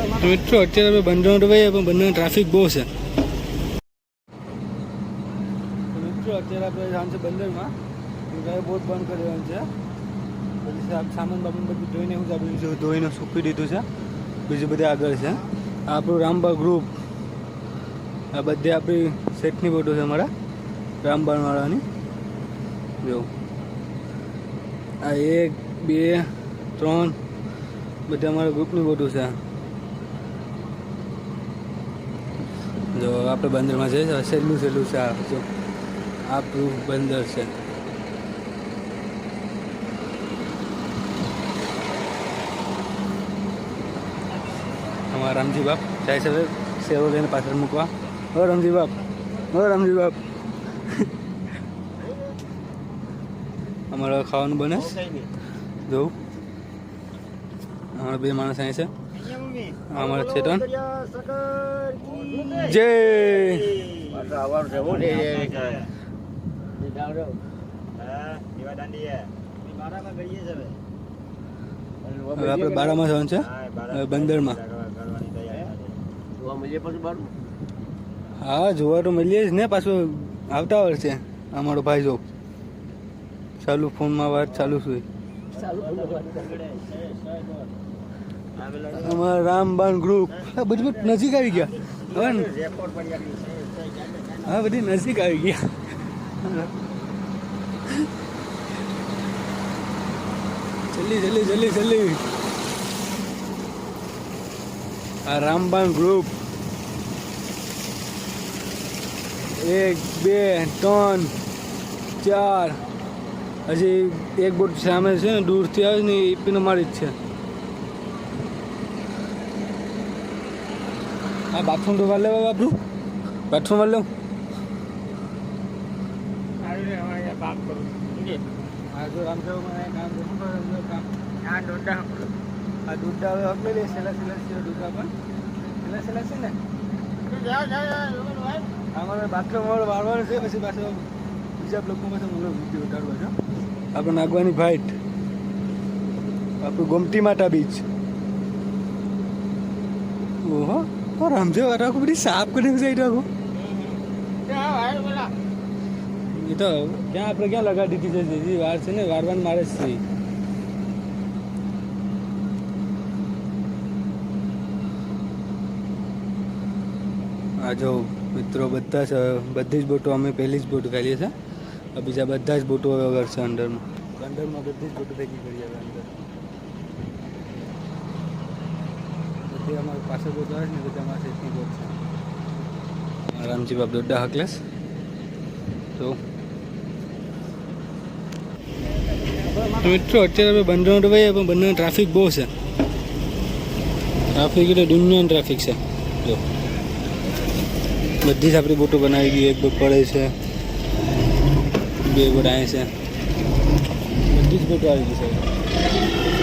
તો મિત્રો અત્યારે અમે બંદરમાં ભાઈ પણ બંને ટ્રાફિક બહુ છે. મિત્રો, અત્યારે આપણે જાણ છે બંદરમાં ગાય બોટ બંધ કરી દેવાનું છે. પછી સામાન બામાન બધું ધોઈને હું આપી દીધું છે ધોઈને સૂકી દીધું છે. બીજું બધે આગળ છે. આપણું રામબા ગ્રુપ આ બધી આપણી સેટની ફોટો છે અમારા. રામબાણવાળાની જો. આ એક, બે, ત્રણ. બધા અમારા ગ્રુપની ફોટો છે જો આપણે બંદરમાં જઈએ સહેલું સહેલું છે આ જો આપણું બંદર છે. અમારા રામજી બાપ જાય છે સેવો લઈને પાછળ મૂકવા. હો રામજી બાપ હો રામજી બાપ. અમારે ખાવાનું બને. જોવું અમારા બે માણસ અહીં છે. અમારા ચેતન. જય! આપણે બારામાં જવાનું છે. બંદરમાં. હા જોવા તો મળીએ જ ને પાછું આવતા વર્ષે. અમારો ભાઈ જો. ચાલુ ફોનમાં વાત ચાલુ છે. અમારા રામબાન ગ્રુપ આ બધું બધું નજીક આવી ગયા હવે ને? હા બધી નજીક આવી ગયા જલ્દી જલ્દી જલ્દી જલ્દી આ રામબાન ગ્રુપ એક બે ત્રણ ચાર હજી એક બોટ સામે છે ને દૂરથી આવે ને એ પીને મારી જ છે. આ બાથરૂમ તો વાર લેવા બાપરું બાથરૂમ વાર લેવું? આ દૂધા હવે હકલે લે સેલા સેલા છે દૂધા પણ. સેલા સેલા છે ને? અમારે બાથરૂમ વાળો વાળવાનું છે પછી પાછું બીજા લોકો પાસે મને વીડિયો ઉતારવા આપણે નાગવાની ફાઇટ આપણું ગોમતી માતા બીચ ઓહો ઓ રામદેવ રાખો, બધી સાફ કરી જઈ રાખો. એ તો ક્યાં આપણે ક્યાં લગાડી દીધી છે દીદી વાર છે ને, વારવાનું મારે છે. આ જો મિત્રો, બધા બધી જ બોટો અમે પહેલી જ બોટ કાઢીએ છે. આ બીજા બધા જ બોટો હવે વગર છે અંડરમાં અંડરમાં બધી જ બોટો ભેગી કરી આવે અંદર. બધી અમારી પાસે બોટ આવે ને બધી અમારા સેટની બોટ છે. રામજી બાપ દોડા હકલેસ તો? મિત્રો અત્યારે અમે રોડ રહીએ પણ બંને ટ્રાફિક બહુ છે. ટ્રાફિક એટલે દુનિયાનું ટ્રાફિક છે. જો. બધી જ આપણી બોટો બનાવી ગઈ એક બોટ પડે છે. બે બોટ આવે છે બધી જ બોટો આવી ગઈ છે.